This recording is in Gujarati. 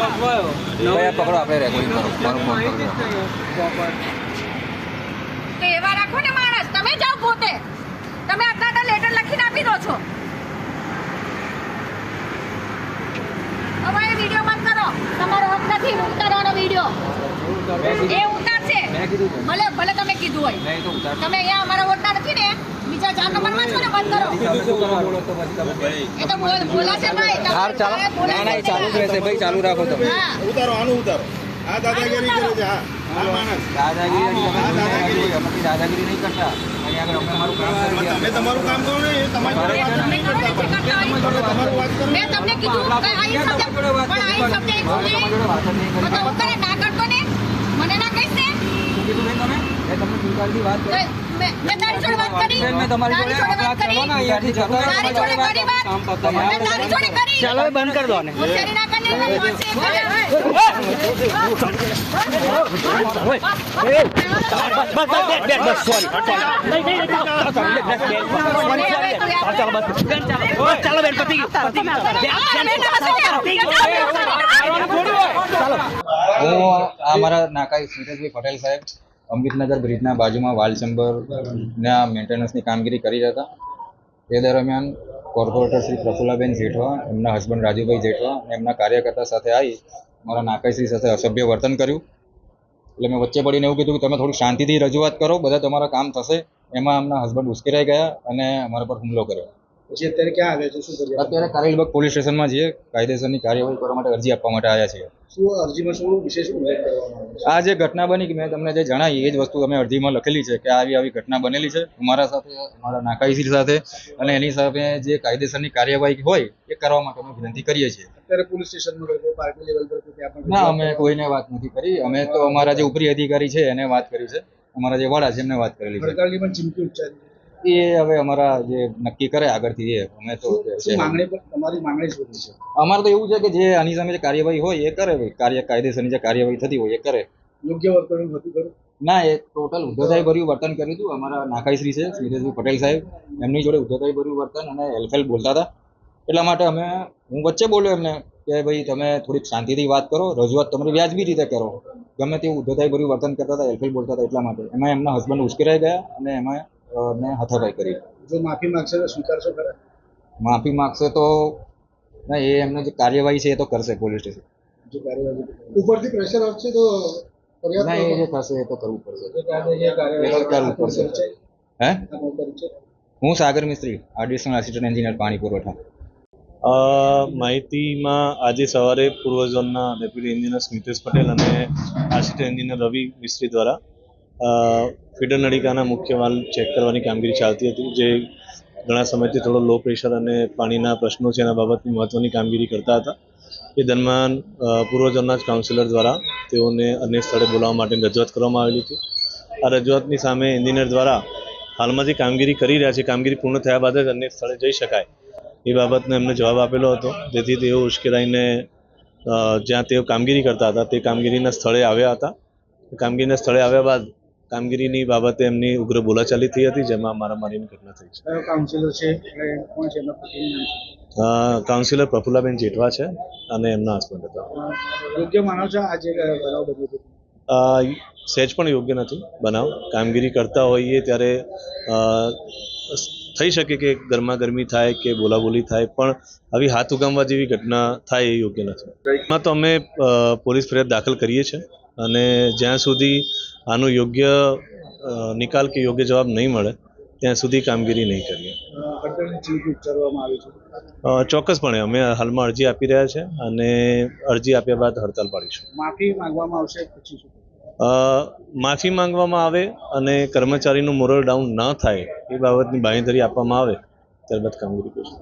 ભાઈ પકડો આપણે રેકોર્ડિંગ કરો. મારું ફોન કરો એવા રાખો ને માણસ. તમે જાઓ પોતે. તમે આટલા આટલા લેટર લખીને આપી દો છો. હવે વીડિયો મત કરો. તમારો હક નથી ઉતારવાનો વીડિયો એ કીધું ભલે ભલે તમે કીધું હોય. નહીં તો ઉતાર તમે અહીંયા અમારા વોટના નથી ને બીજા ચાર નંબરમાં છો ને બંધ કરો. એ તો બોલાશે ભાઈ હાર ચાલો ના ના ચાલુ જ રહેશે ભાઈ ચાલુ રાખો તમે. ઉતારો આનું ઉતારો. આ દાદાગીરી કરે છે હા. દાદાગીરી દાદાગીરી. નહીં કરતા. તમે તમારું કામ કરો ને તમારી મેં તમને કીધું કે આ શબ્દ પણ આ શબ્દ એક મને ના કહીશ ને? કીધું બેન તમે? એ તમને સ્વીકારથી વાત કરી. મેં મેં તારી જોડે વાત કરી. મેં તમારી જોડે જોડે વાત વાત કરી. અહીંયાથી જતો તારી જોડે કરી વાત મેં તારી જોડે કરી. ચાલો બંધ કરી દો ના કરી ને પહોંચે બસ બસ બેટ બેટ બસ સોરી ચાલો બેન પતી ગયું પતી હું આ નાકા સુરેશભાઈ પટેલ સાહેબ અમૃતનગર બ્રિજના બાજુમાં વાલચંબરના મેન્ટેનન્સની કામગીરી કરી રહ્યા હતા. તે દરમિયાન કોર્પોરેટર શ્રી પ્રફુલ્લાબેન જેઠવા, એમના હસબન્ડ રાજુભાઈ જેઠવા અને એમના કાર્યકર્તા સાથે આવી મારા નાકાઈશ્રી સાથે અસભ્ય વર્તન કર્યું. એટલે મેં વચ્ચે પડીને એવું કીધું કે તમે થોડું શાંતિથી રજૂઆત કરો, બધા તમારા કામ થશે. એમાં એમના હસબન્ડ ઉશ્કેરાઈ ગયા અને અમારા પર હુમલો કર્યો. પછી અત્યારે ક્યાં આવ્યા છે? શું કરી અત્યારે કારેલીબાગ પોલીસ સ્ટેશનમાં છીએ કાયદેસરની કાર્યવાહી કરવા માટે અરજી આપવા માટે આવ્યા છીએ. શું અરજીમાં શું વિશેષ ઉલ્લેખ કરવામાં આ જે ઘટના બની કે મેં તમને જે જણાવી એ જ વસ્તુ અમે અરજીમાં લખેલી છે કે આવી આવી ઘટના બનેલી છે. અમારા સાથે અમારા નાકાઈસી સાથે અને એની સામે જે કાયદેસરની કાર્યવાહી હોય એ કરવા માટે અમે વિનંતી કરીએ છીએ. અત્યારે પોલીસ સ્ટેશનમાં પાર્ટી લેવલ પર ના અમે કોઈને વાત નથી કરી. અમે તો અમારા જે ઉપરી અધિકારી છે એને વાત કરી છે. અમારા જે વાળા છે એમને વાત કરેલી છે. પણ ચીમકી ઉચ્ચારી એ હવે અમારા જે નક્કી કરે આગળથી એ. અમે તો શું માંગણી પણ તમારી માંગણી શું છે? અમારે તો એવું છે કે જે આની સામે જે કાર્યવાહી હોય એ કરે ભાઈ. કાર્ય કાયદેસરની જે કાર્યવાહી થતી હોય એ કરે. યોગ્ય વર્તન ના એ ટોટલ ઉદ્ધતાઈ ભર્યું વર્તન કર્યું હતું. અમારા નાકાઈશ્રી છે સ્મિતેશભાઈ પટેલ સાહેબ. એમની જોડે ઉદ્ધતાઈ ભર્યું વર્તન અને હેલ્ફેલ બોલતા હતા. એટલા માટે અમે હું વચ્ચે બોલ્યો એમને કે ભાઈ તમે થોડીક શાંતિથી વાત કરો. રજૂઆત તમારી વ્યાજબી રીતે કરો. ગમે તેવું ઉદ્ધતાઈ ભર્યું વર્તન કરતા હતા હેલ્ફેલ બોલતા હતા એટલા માટે. એમાં એમના હસબન્ડ ઉશ્કેરાઈ ગયા અને એમાં અ, હથાભાઈ કરી. જો માફી માંગશે તો સ્વીકારશો ખરા? માફી માગશે તો ના એ એમને જે કાર્યવાહી છે એ તો કરશે પોલીસ સ્ટેશન. જો કાર્યવાહી ઉપરથી પ્રેશર આવશે તો ના એ જે થશે એ તો કરવું પડશે. જો કાર્યવાહી એ તો કરવું પડશે. હે? Sagar Mistry additional assistant engineer પાણી પુરવઠા. અ, માહિતીમાં આજે સવારે પૂર્વ ઝોનના ડેપ્યુટી એન્જિનિયર સ્મિતેશ પટેલ અને આસિસ્ટન્ટ એન્જિનિયર રવિ મિસ્ત્રી દ્વારા ફીડર નળિકાના મુખ્ય વાલ ચેક કરવાની કામગીરી ચાલતી હતી, જે ઘણા સમયથી થોડો લો પ્રેશર અને પાણીના પ્રશ્નો છે એના બાબતની મહત્ત્વની કામગીરી કરતા હતા. એ દરમિયાન પૂર્વજોના જ કાઉન્સિલર દ્વારા તેઓને અન્ય સ્થળે બોલાવવા માટે રજૂઆત કરવામાં આવેલી હતી. આ રજૂઆતની સામે એન્જિનિયર દ્વારા હાલમાં જે કામગીરી કરી રહ્યા છે, કામગીરી પૂર્ણ થયા બાદ જ અન્ય સ્થળે જઈ શકાય એ બાબતનો એમને જવાબ આપેલો હતો. જેથી તેઓ ઉશ્કેરાઈને જ્યાં તેઓ કામગીરી કરતા હતા, તે કામગીરીના સ્થળે આવ્યા હતા. કામગીરીના સ્થળે આવ્યા બાદ કામગીરીની બાબતે એમની ઉગ્ર બોલાચાલી થઈ હતી જેમાં મારામારીની ઘટના થઈ છે. કાઉન્સિલર છે? કાઉન્સિલર પ્રફુલ્લાબેન જેઠવા છે અને એમના હસબન્ડ હતા. યોગ્ય માનો છો? આ જે બનાવ બન્યો સહેજ પણ યોગ્ય નથી બનાવ. કામગીરી કરતા હોઈએ ત્યારે થઈ શકે કે ગરમા ગરમી થાય કે બોલાબોલી થાય પણ આવી હાથ ઉગામવા જેવી ઘટના થાય એ યોગ્ય નથી. એમાં તો અમે પોલીસ ફરિયાદ દાખલ કરીએ છીએ. અને જ્યાં સુધી આનો યોગ્ય નિકાલ કે યોગ્ય જવાબ નહીં મળે ત્યાં સુધી કામગીરી નહીં કરીએ. ચોક્કસપણે અમે હાલમાં અરજી આપી રહ્યા છે અને અરજી આપ્યા બાદ હડતાલ પાડીશું. માફી માંગવામાં આવશે પછી અ, માફી માંગવામાં આવે અને કર્મચારીનું મોરલ ડાઉન ન થાય એ બાબતની બાંયધરી આપવામાં આવે ત્યારબાદ કામગીરી કરીશું.